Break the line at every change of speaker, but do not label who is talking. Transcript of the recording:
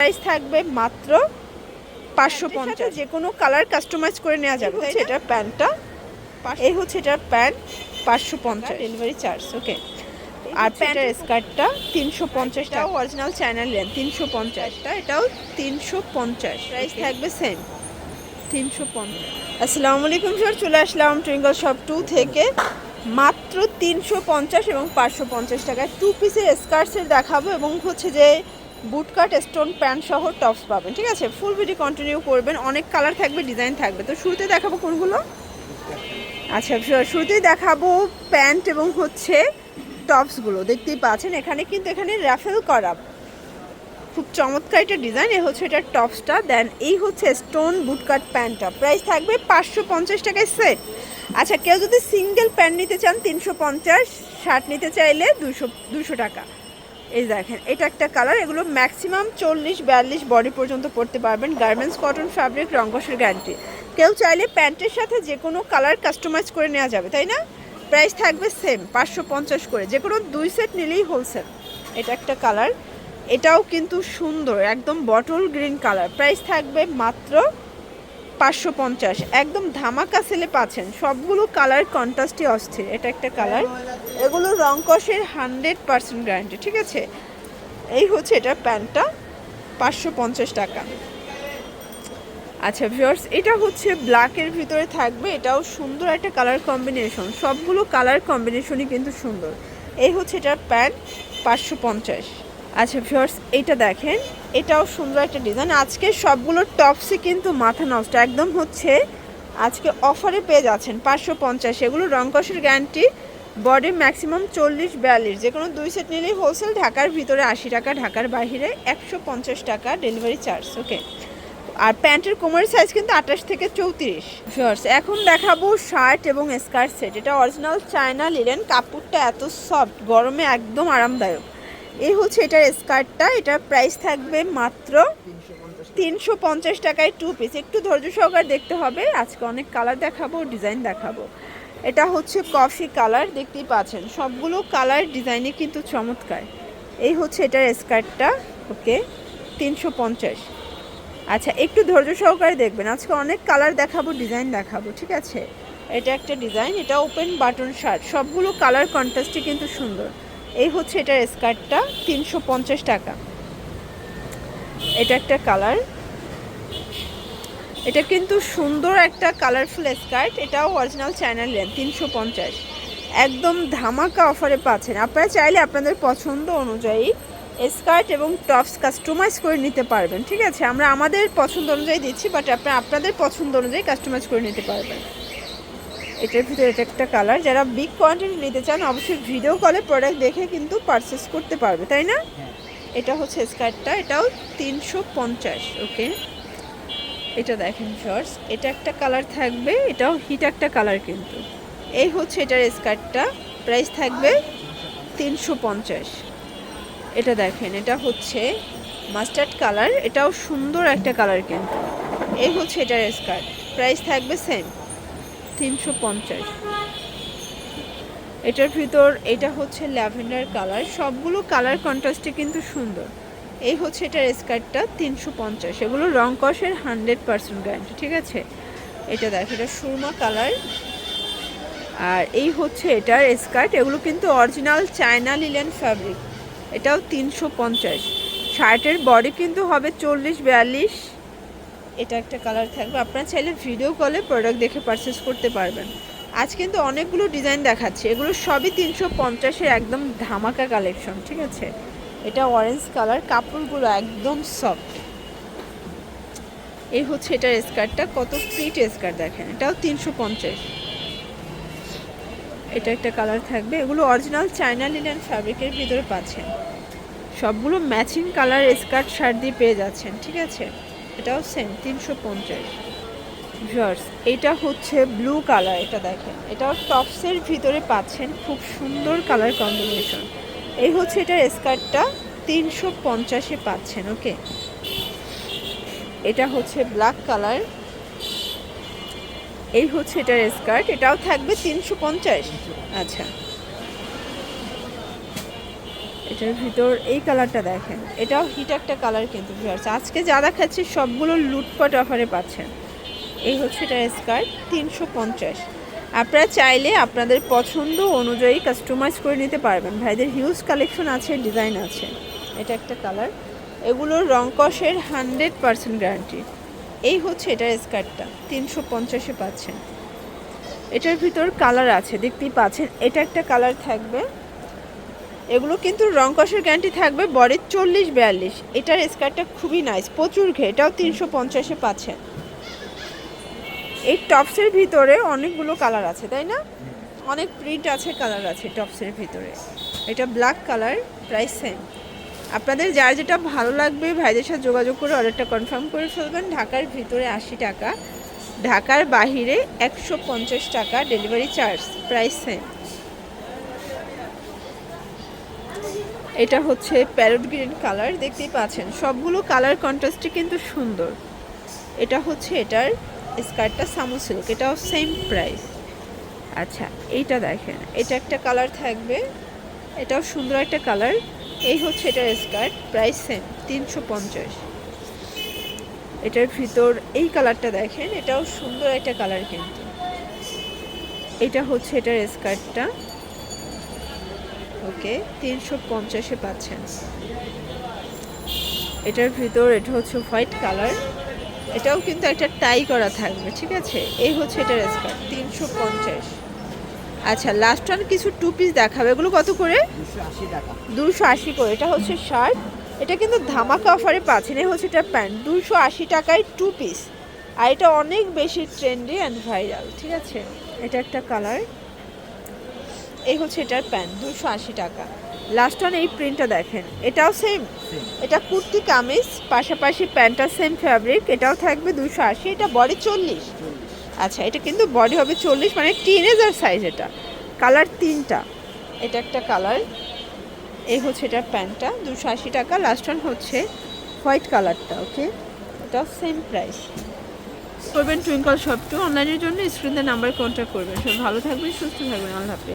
Price থাকবে মাত্র পাঁচশো পঞ্চাশ। যে কোনো কালার কাস্টমাইজ করে নেওয়া যাবে। হচ্ছে এটার প্যান্টটা। এই হচ্ছে এটার প্যান্ট পাঁচশো পঞ্চাশ। ডেলিভারি চার্জ ওকে আর প্যান্টের স্কার্টটা তিনশো পঞ্চাশ টাকা। অরিজিনাল চ্যানেল লেন তিনশো পঞ্চাশটা এটাও তিনশো পঞ্চাশ। প্রাইস থাকবে সেম তিনশো পঞ্চাশ। আসসালামু আলাইকুম স্যার চলে আসলাম টুইঙ্গল শপ টু থেকে। মাত্র তিনশো পঞ্চাশ এবং পাঁচশো পঞ্চাশ টাকায় টু পিসের স্কার্টসের দেখাবো এবং হচ্ছে যে বুটকাট, স্টোন প্যান্ট সহ টপস পাবেন, ঠিক আছে? ফুল ভিডিও কন্টিনিউ করবেন, অনেক কালার থাকবে ডিজাইন থাকবে। তো শুরুতে দেখাবো কোনগুলো? আচ্ছা শুরুতেই দেখাবো প্যান্ট এবং হচ্ছে টপসগুলো। দেখতেই পাচ্ছেন, এখানে কিন্তু এখানে র্যাফেল করা। খুব চমৎকার একটা ডিজাইন এ হচ্ছে এটার টপসটা। দেন এই হচ্ছে স্টোন বুটকাট প্যান্টটা। প্রাইস থাকবে পাঁচশো পঞ্চাশ টাকায় সেট আচ্ছা কেউ যদি সিঙ্গেল প্যান্ট নিতে চান, তিনশো পঞ্চাশ শার্ট নিতে চাইলে দুশো দুশো টাকা। এই দেখেন, এটা একটা কালার এগুলো ম্যাক্সিমাম চল্লিশ, বিয়াল্লিশ বডি পর্যন্ত পড়তে পারবেন। গার্মেন্টস কটন ফ্যাব্রিক রঙ্কসের গ্যারান্টি কেউ চাইলে প্যান্টের সাথে যে কোনো কালার কাস্টমাইজ করে নেওয়া যাবে, তাই না? প্রাইস থাকবে সেম পাঁচশো পঞ্চাশ করে। যে কোনো দুই সেট নিলেই হোলসেল এটা একটা কালার এটাও কিন্তু সুন্দর, একদম বটল গ্রিন কালার প্রাইস থাকবে মাত্র পাঁচশো পঞ্চাশ। একদম ধামাকা সেলে পাচ্ছেন। সবগুলো কালার কন্ট্রাস্টই অস্থির। এটা একটা কালার এগুলো রং কষের হান্ড্রেড পার্সেন্ট গ্যারান্টি ঠিক আছে? এই হচ্ছে এটার প্যান্টটা, পাঁচশো পঞ্চাশ টাকা। আচ্ছা ভিউয়ার্স এটা হচ্ছে ব্ল্যাকের ভিতরে থাকবে। এটাও সুন্দর একটা কালার কম্বিনেশন সবগুলো কালার কম্বিনেশনই কিন্তু সুন্দর। এই হচ্ছে এটার প্যান্ট, পাঁচশো পঞ্চাশ। আচ্ছা ভিউয়ার্স এইটা দেখেন। এটাও সুন্দর একটা ডিজাইন আজকে সবগুলো টপসই কিন্তু মাথা নষ্ট। একদম হচ্ছে আজকে অফারে পেয়ে যাচ্ছেন পাঁচশো পঞ্চাশ। এগুলো রংকসের গ্যারান্টি বডি ম্যাক্সিমাম চল্লিশ বিয়াল্লিশ যে কোনো দুই সেট নিলেই হোলসেল ঢাকার ভিতরে আশি টাকা, ঢাকার বাইরে একশো পঞ্চাশ টাকা ডেলিভারি চার্জ ওকে আর প্যান্টের কোমরের সাইজ কিন্তু আঠাশ থেকে চৌত্রিশ। শর্টস এখন দেখাবো শার্ট এবং স্কার্ট সেট এটা অরিজিনাল চায়না লিলেন কাপড়টা এত সফট গরমে একদম আরামদায়ক। এই হচ্ছে এটার স্কার্টটা, এটার প্রাইস থাকবে মাত্র তিনশো পঞ্চাশ টাকায় টু পিস একটু ধৈর্য সহকারে দেখতে হবে, আজকে অনেক কালার দেখাবো ডিজাইন দেখাবো। এটা হচ্ছে কফি কালার দেখতেই পাচ্ছেন। সবগুলো কালার ডিজাইনে কিন্তু চমৎকার। এই হচ্ছে এটার স্কার্টটা, ওকে, তিনশো পঞ্চাশ। আচ্ছা একটু ধৈর্য সহকারে দেখবেন। আজকে অনেক কালার দেখাবো ডিজাইন দেখাবো, ঠিক আছে? এটা একটা ডিজাইন এটা ওপেন বাটন শার্ট সবগুলো কালার কন্ট্রাস্টই কিন্তু সুন্দর। এই হচ্ছে এটার স্কার্টটা তিনশো পঞ্চাশ টাকা। এটা একটা কালার। এটা কিন্তু সুন্দর একটা কালারফুল স্কার্ট, এটাও অরিজিনাল চায়না লেন তিনশো পঞ্চাশ। একদম ধামাকা অফারে পাচ্ছেন। আপনারা চাইলে আপনাদের পছন্দ অনুযায়ী স্কার্ট এবং টপস কাস্টমাইজ করে নিতে পারবেন, ঠিক আছে? আমরা আমাদের পছন্দ অনুযায়ী দিচ্ছি বাট আপনারা আপনাদের পছন্দ অনুযায়ী কাস্টমাইজ করে নিতে পারবেন। এটার ভিতরে এটা একটা কালার যারা বিগ কোয়ান্টিটি নিতে চান অবশ্যই ভিডিও কলে প্রোডাক্ট দেখে কিন্তু পারচেস করতে পারবে তাই না? এটা হচ্ছে স্কার্টটা এটাও তিনশো পঞ্চাশ ওকে এটা দেখেন শর্টস এটা একটা কালার থাকবে এটাও হিট একটা কালার কিন্তু। এই হচ্ছে এটার স্কার্টটা প্রাইস থাকবে তিনশো পঞ্চাশ। এটা দেখেন এটা হচ্ছে মাস্টার্ড কালার এটাও সুন্দর একটা কালার কিন্তু। এই হচ্ছে এটার স্কার্ট প্রাইস থাকবে সেম তিনশো পঞ্চাশ। এটার ভিতর এটা হচ্ছে ল্যাভেন্ডার কালার। সবগুলো কালার কন্ট্রাস্টে কিন্তু সুন্দর। এই হচ্ছে এটার স্কার্টটা তিনশো পঞ্চাশ। এগুলো রং কষের হান্ড্রেড পার্সেন্ট গ্যারান্টি, ঠিক আছে? এটা দেখ, এটা সুরমা কালার। আর এই হচ্ছে এটার স্কার্ট। এগুলো কিন্তু অরিজিনাল চায়না লিলেন ফ্যাব্রিক। এটাও তিনশো পঞ্চাশ। শার্টের বডি কিন্তু হবে চল্লিশ, বিয়াল্লিশ। এটা একটা কালার থাকবে। আপনারা চাইলে ভিডিও কলে প্রোডাক্ট দেখে পারচেস করতে পারবেন। আজ কিন্তু অনেকগুলো ডিজাইন দেখাচ্ছে। এগুলো সবই তিনশো পঞ্চাশের একদম ধামাকা কালেকশন ঠিক আছে? এটা অরেঞ্জ কালার কাপড়গুলো একদম সফট এই হচ্ছে এটার স্কার্টটা কত ফিট স্কার্ট দেখেন। এটাও তিনশো পঞ্চাশ। এটা একটা কালার থাকবে। এগুলো অরিজিনাল চায়না লিনেন ফ্যাব্রিকের ভিতরে পাচ্ছেন। সবগুলো ম্যাচিং কালার স্কার্ট শার্ট দিয়ে পেয়ে যাচ্ছেন, ঠিক আছে? এটাও সেম তিনশো পঞ্চাশ। ভিউয়ার্স এটা হচ্ছে ব্লু কালার এটা দেখেন। এটাও টপসের ভিতরে পাচ্ছেন খুব সুন্দর কালার কম্বিনেশন এই হচ্ছে এটার স্কার্টটা তিনশো পঞ্চাশে পাচ্ছেন ওকে এটা হচ্ছে ব্ল্যাক কালার এই হচ্ছে এটার স্কার্ট এটাও থাকবে তিনশো পঞ্চাশ। আচ্ছা। এটার ভিতর এই কালারটা দেখেন। এটাও হিট একটা কালার কিন্তু ভিউয়ার্স আজকে যা দেখাচ্ছি সবগুলো লুটপাট অফারে পাচ্ছেন। এই হচ্ছে এটার স্কার্ট তিনশো পঞ্চাশ। আপনারা চাইলে আপনাদের পছন্দ অনুযায়ী কাস্টমাইজ করে নিতে পারবেন। ভাইদের হিউজ কালেকশন আছে ডিজাইন আছে। এটা একটা কালার এগুলোর রং কষের হান্ড্রেড পারসেন্ট গ্যারান্টি এই হচ্ছে এটার স্কার্টটা তিনশো পঞ্চাশে পাচ্ছেন। এটার ভিতর কালার আছে, দেখতেই পাচ্ছেন। এটা একটা কালার থাকবে এগুলো কিন্তু রং কষের গ্যারান্টি থাকবে বডির চল্লিশ বিয়াল্লিশ। এটার স্কার্টটা খুবই নাইস প্রচুর ঘে এটাও তিনশো পঞ্চাশে পাচ্ছেন এই টপসের ভিতরে অনেকগুলো কালার আছে, তাই না? অনেক প্রিন্ট আছে কালার আছে টপসের ভিতরে। এটা ব্ল্যাক কালার প্রাইস সেম আপনাদের যার যেটা ভালো লাগবে, ভাইদের সাথে যোগাযোগ করে অর্ডারটা কনফার্ম করে ফেলবেন। ঢাকার ভিতরে আশি টাকা, ঢাকার বাহিরে একশো পঞ্চাশ টাকা ডেলিভারি চার্জ প্রাইস সেম এটা হচ্ছে প্যারট গ্রিন কালার, দেখতেই পাচ্ছেন। সবগুলো কালার কন্ট্রাস্টই কিন্তু সুন্দর। এটা হচ্ছে এটার স্কার্টটা সামু সিল্ক, এটাও সেম প্রাইস আচ্ছা এইটা দেখেন, এটা একটা কালার থাকবে, এটাও সুন্দর একটা কালার। এই হচ্ছে এটার স্কার্ট প্রাইস সেম তিনশো পঞ্চাশ। এটার ভিতর এই কালারটা দেখেন, এটাও সুন্দর একটা কালার কিন্তু। এটা হচ্ছে এটার স্কার্টটা। ওকে, তিনশো পঞ্চাশে পাচ্ছেন এটার ভিতর এটা হচ্ছে হোয়াইট কালার। এটাও কিন্তু একটা টাই করা থাকবে, ঠিক আছে? এই হচ্ছে এটার স্কার্ট তিনশো পঞ্চাশ। আচ্ছা লাস্ট ওয়ান কিছু টু পিস দেখাবে। এগুলো কত করে? দুশো আশি করে। এটা হচ্ছে শার্ট এটা কিন্তু ধামাকা অফারে পাচ্ছেন। এই হচ্ছে এটা প্যান্ট দুশো আশি টাকায় টু পিস আর এটা অনেক বেশি ট্রেন্ডি অ্যান্ড ভাইরাল ঠিক আছে? এটা একটা কালার এই হচ্ছে এটার প্যান্ট দুশো আশি টাকা। লাস্ট ওয়ান এই প্রিন্টটা দেখেন এটাও সেম এটা কুর্তি কামিজ পাশাপাশি প্যান্টটা সেম ফ্যাব্রিক এটাও থাকবে দুশো আশি এটা বডি চল্লিশ। আচ্ছা এটা কিন্তু বডি হবে চল্লিশ মানে টিনেজার সাইজ এটা। কালার তিনটা। এটা একটা কালার এই হচ্ছে এটার প্যান্টটা দুশো আশি টাকা। লাস্ট ওয়ান হচ্ছে হোয়াইট কালারটা ওকে এটাও সেম প্রাইস করবেন টুইঙ্কল শপ টু অনলাইনের জন্য স্ক্রিনের নাম্বার কন্ট্যাক্ট করবেন। সব ভালো থাকবেন সুস্থ থাকবেন। আল্লাহ হাফেজ।